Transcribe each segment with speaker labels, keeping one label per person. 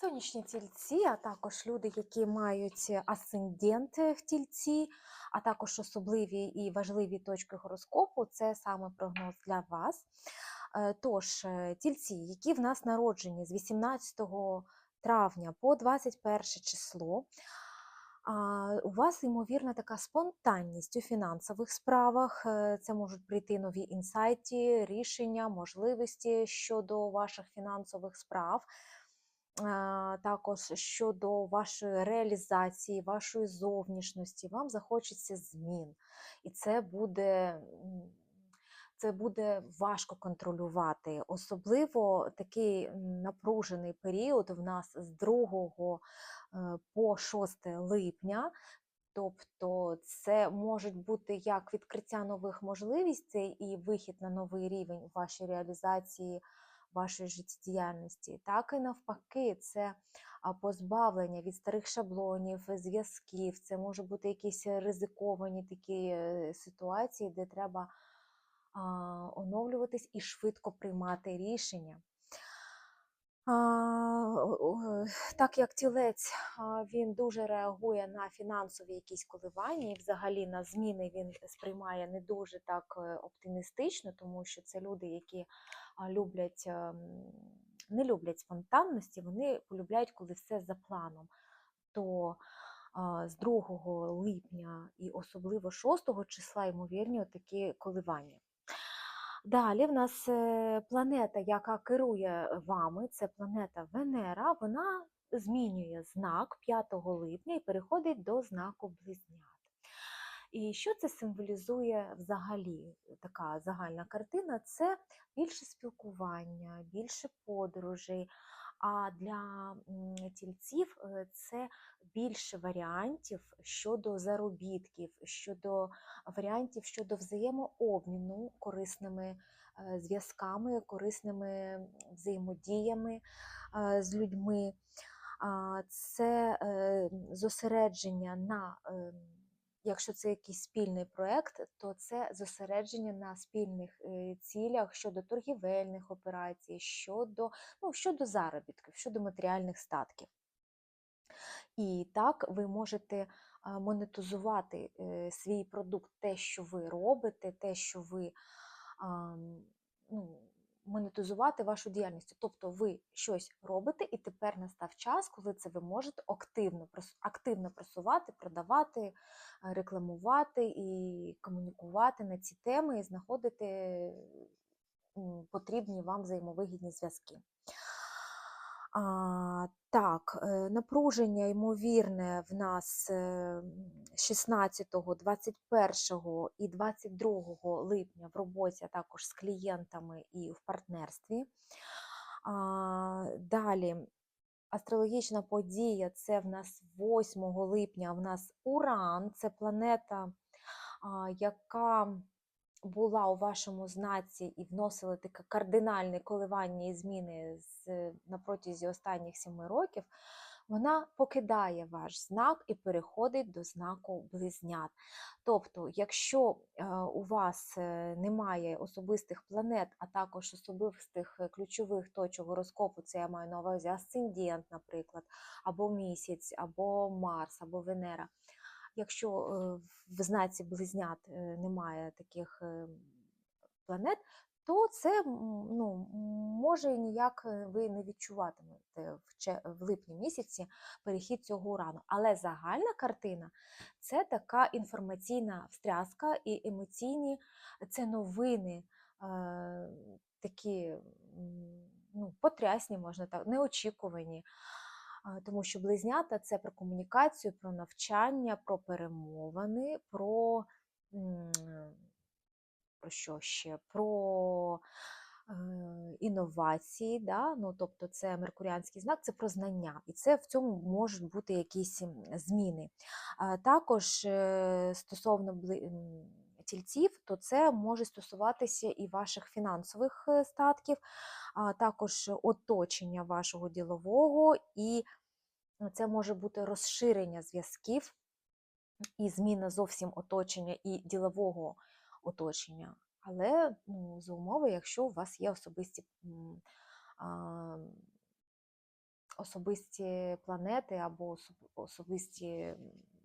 Speaker 1: Сонячні тільці, а також люди, які мають асценденти в тільці, а також особливі і важливі точки гороскопу, це саме прогноз для вас. Е, Тож, е, тільці, які в нас народжені з 18 травня по 21 число, у вас, ймовірно, така спонтанність у фінансових справах. Е, Це можуть прийти нові інсайти, рішення, можливості щодо ваших фінансових справ також щодо вашої реалізації, вашої зовнішності, вам захочеться змін. І це буде, це буде важко контролювати. Особливо такий напружений період в нас з 2 е, по 6 липня. Тобто це можуть бути як відкриття нових можливостей і вихід на новий рівень у вашій реалізації вашої життєдіяльності, так і навпаки, це позбавлення від старих шаблонів, зв'язків. Це може бути якісь ризиковані такі е, ситуації, де треба оновлюватись і швидко приймати рішення. Так як тілець він дуже реагує на фінансові якісь коливання, і взагалі на зміни він сприймає не дуже так е, оптимістично, тому що це люди, які люблять, ем, не люблять спонтанності, вони полюбляють, коли все за планом. То з 2 липня і особливо 6 числа, ймовірні, такі коливання. Далі в нас е, планета, яка керує вами, це планета Венера, вона змінює знак 5 липня і переходить до знаку Близнят. І що це символізує взагалі? Така загальна картина це більше спілкування, більше подорожей. А для тільців е, це більше варіантів щодо заробітків, щодо варіантів щодо взаємообміну корисними е, зв'язками, корисними взаємодіями е, з людьми. Це е, зосередження на, е, якщо це якийсь спільний проєкт, то це зосередження на спільних е, цілях щодо торгівельних операцій, щодо, ну, щодо заробітків, щодо матеріальних статків. І так ви можете монетизувати е, свій продукт, те, що ви робите, те, що ви ну, монетизувати вашу діяльність. Тобто ви щось робите, і тепер настав час, коли це ви можете активно, активно просувати, продавати, е, рекламувати і комунікувати на ці теми і знаходити потрібні вам взаємовигідні зв'язки. Так, е, напруження ймовірне в нас е, 16, 21 і 22 липня в роботі, а також з клієнтами і в партнерстві. Далі, астрологічна подія це в нас 8 липня. В нас Уран, це планета, яка була у вашому знаці і вносила таке кардинальне коливання і зміни з, на протязі останніх семи років, вона покидає ваш знак і переходить до знаку близнят. Тобто, якщо е, у вас е, немає особистих планет, а також особистих е, ключових точок гороскопу, це я маю на увазі асцендент, наприклад, або місяць, або Марс, або Венера. Якщо е, в знаці близнят е, немає таких е, планет, то це ну, може ніяк ви не відчуватимете в, липні місяці перехід цього урану. Але загальна картина це така інформаційна встряска і емоційні це новини, такі ну, потрясні, можна так, неочікувані. Тому що близнята це про комунікацію, про навчання, про перемовини, про, про що ще? Про е, інновації, да? ну, тобто це меркуріанський знак, це про знання, і це в цьому можуть бути якісь зміни. Також е, стосовно тільців, то це може стосуватися і ваших фінансових е, статків, а також оточення вашого ділового, і це може бути розширення зв'язків і зміна зовсім оточення і ділового оточення. Але ну, за умови, якщо у вас є особисті а, особисті планети або особисті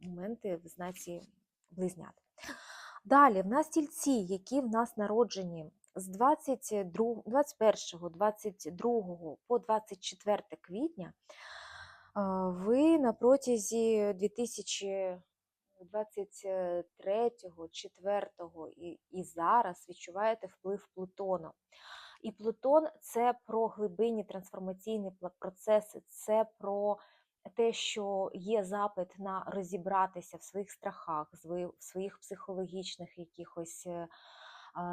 Speaker 1: моменти в знаці близнят. Далі, в нас тільці, які в нас народжені з 22, 21, 22 по 24 квітня, ви на протязі 2023, 4 і, і зараз відчуваєте вплив Плутона. І Плутон це про глибинні трансформаційні процеси, це про те, що є запит на розібратися в своїх страхах, в своїх психологічних якихось е,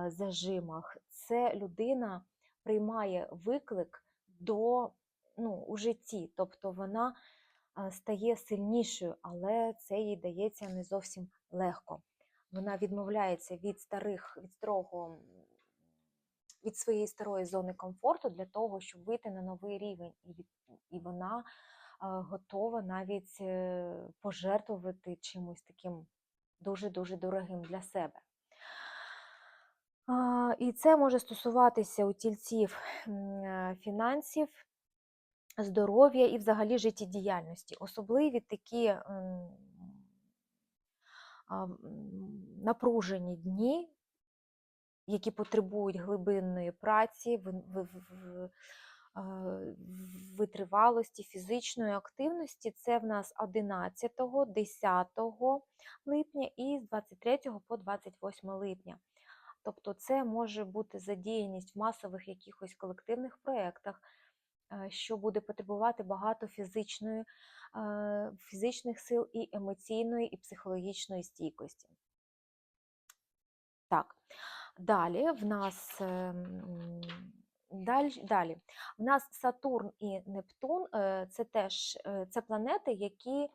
Speaker 1: зажимах. Це людина приймає виклик до ну, у житті, тобто вона стає сильнішою, але це їй дається не зовсім легко. Вона відмовляється від старих, від старого, від своєї старої зони комфорту для того, щоб вийти на новий рівень, і, від, і вона готова навіть е, пожертвувати чимось таким дуже-дуже дорогим для себе. І це може стосуватися у тільців е, фінансів, здоров'я і взагалі життєдіяльності. Особливі такі м, а, м, напружені дні, які потребують глибинної праці, витривалості, фізичної активності. Це в нас 11, 10 липня і з 23 по 28 липня. Тобто це може бути задіяність в масових якихось колективних проєктах, що буде потребувати багато фізичної, е, фізичних сил і емоційної і психологічної стійкості. Так, далі в нас ем, далі, далі. В нас Сатурн і Нептун е, це теж е, це планети, які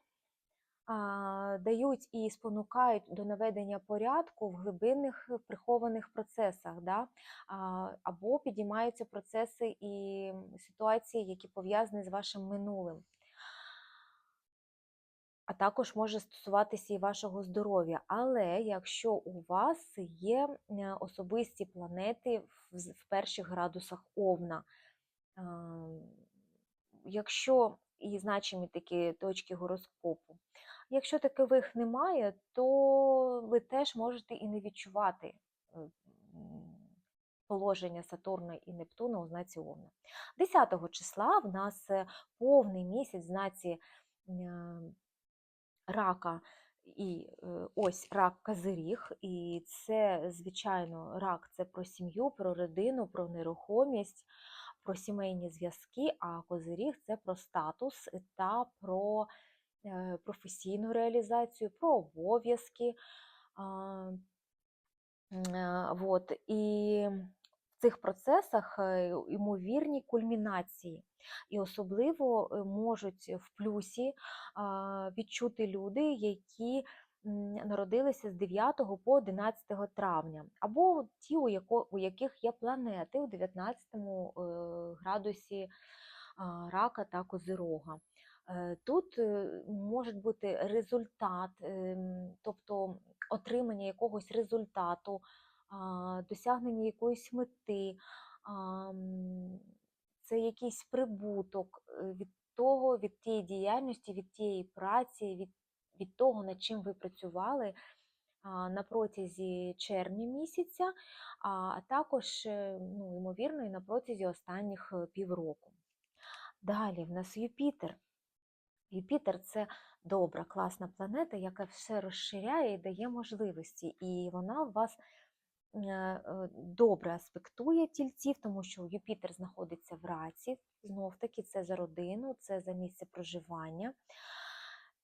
Speaker 1: дають і спонукають до наведення порядку в глибинних прихованих процесах, да? або підіймаються процеси і ситуації, які пов'язані з вашим минулим. А також може стосуватися і вашого здоров'я. Але якщо у вас є особисті планети в, перших градусах Овна, якщо і значимі такі точки гороскопу. Якщо такових немає, то ви теж можете і не відчувати е, положення Сатурна і Нептуна у знаці Овна. 10 числа в нас е, повний місяць в знаці е, рака. І ось рак Козиріг, і це, звичайно, рак це про сім'ю, про родину, про нерухомість, про сімейні зв'язки, а Козиріг це про статус та про професійну реалізацію, про обов'язки. е, Вот. І в цих процесах ймовірні кульмінації. І особливо е, можуть в плюсі відчути люди, які народилися з 9 по 11 травня, або ті, у, яких є планети у 19 е, градусі рака та козирога. Е, Тут е, може бути результат, ем, тобто отримання якогось результату, досягнення якоїсь мети, це якийсь прибуток е, від того, від тієї діяльності, від тієї праці, від, від того, над чим ви працювали на протязі червня місяця, а також, ну, ймовірно, і на протязі останніх півроку. Далі в нас Юпітер. Юпітер це добра, класна планета, яка все розширяє і дає можливості. І вона вас е, е, добре аспектує тільців, тому що Юпітер знаходиться в раці. Знов таки, це за родину, це за місце проживання.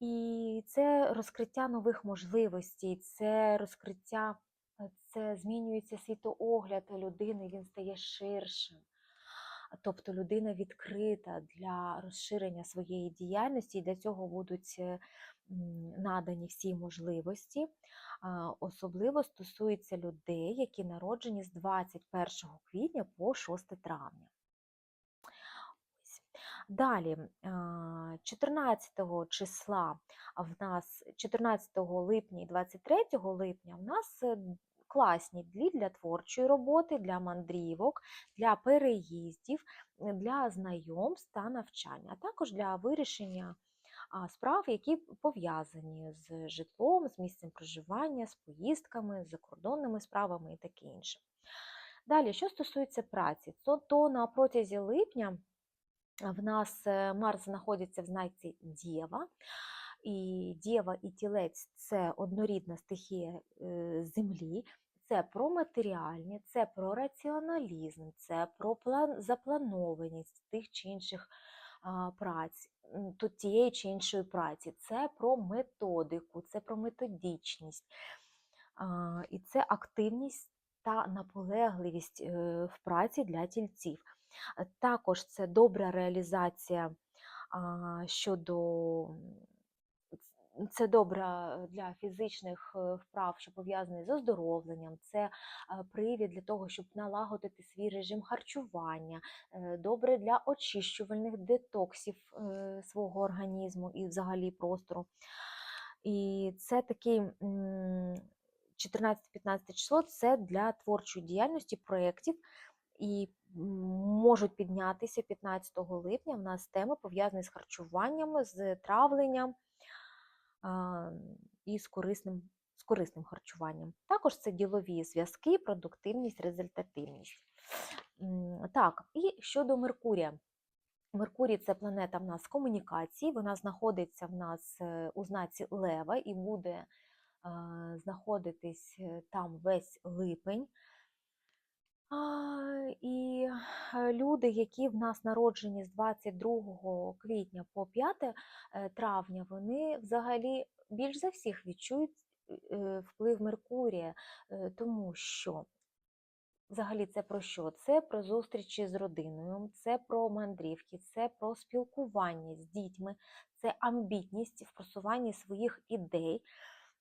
Speaker 1: І це розкриття нових можливостей, це розкриття, е, це змінюється світоогляд людини, він стає ширшим. Тобто людина відкрита для розширення своєї діяльності, і для цього будуть е, надані всі можливості. Особливо стосується людей, які народжені з 21 квітня по 6 травня. Далі, 14 числа в нас 14 липня і 23 липня в нас е, класні для творчої роботи, для мандрівок, для переїздів, для знайомств та навчання, а також для вирішення справ, які пов'язані з житлом, з місцем проживання, з поїздками, з закордонними справами і таке інше. Далі, що стосується праці, то, то на протязі липня в нас е, Марс знаходиться в знаці Дєва, і Дєва і тілець це однорідна стихія е, землі. Це про матеріальне, це про раціоналізм, це про план, запланованість тих чи інших праць, то тієї чи іншої праці, це про методику, це про методичність, а, і це активність та наполегливість е, в праці для тільців. Також це добра реалізація щодо це добре для фізичних е, вправ, що пов'язані з оздоровленням, це е, привід для того, щоб налагодити свій режим харчування, е, добре для очищувальних детоксів е, свого організму і взагалі простору. І це такий 14-15 число це для творчої діяльності проєктів. І можуть піднятися 15 липня в нас теми пов'язані з харчуванням, з травленням і з корисним, з корисним харчуванням. Також це ділові зв'язки, продуктивність, результативність. Так, і щодо Меркурія. Меркурій це планета в нас комунікації, вона знаходиться в нас е, у знаці Лева і буде знаходитись е, там весь липень. І е, люди, які в нас народжені з 22 квітня по 5 е, травня, вони взагалі більш за всіх відчують е, вплив Меркурія, тому що взагалі це про що? Це про зустрічі з родиною, це про мандрівки, це про спілкування з дітьми, це амбітність в просуванні своїх ідей.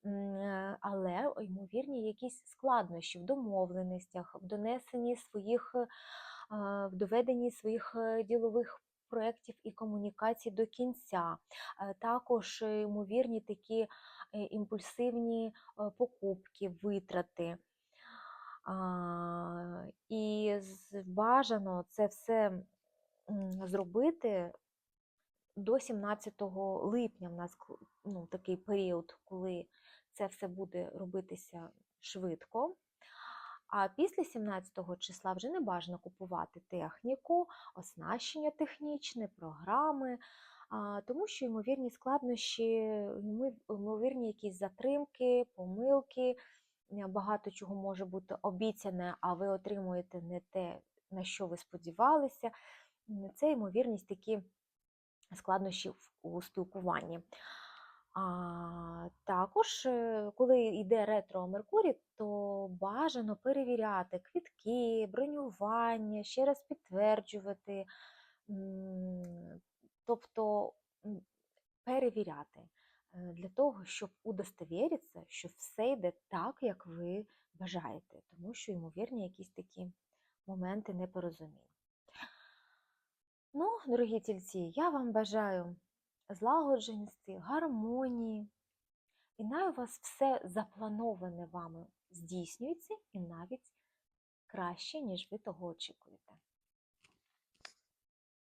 Speaker 1: Е, Але ймовірні якісь складнощі в домовленостях, в донесенні своїх, е, в доведенні своїх е, ділових проєктів і комунікацій до кінця. Також ймовірні такі імпульсивні покупки, витрати. І бажано це все зробити до 17 липня. В нас ну, такий період, коли це все буде робитися швидко. А після 17 числа вже не бажано купувати техніку, оснащення технічне, програми, тому що ймовірні складнощі, ймовірні якісь затримки, помилки, е, багато чого може бути обіцяне, а ви отримуєте не те, на що ви сподівалися. Це ймовірність такі складнощі в- у спілкуванні. А, також, е, коли йде ретро Меркурій, то бажано перевіряти квітки, бронювання, ще раз підтверджувати, тобто перевіряти е, для того, щоб удостовіритися, що все йде так, як ви бажаєте, тому що, ймовірні, якісь такі моменти непорозумінь. Ну, дорогі тільці, я вам бажаю злагодженості, гармонії, і най у вас все заплановане вами здійснюється і навіть краще, ніж ви того очікуєте.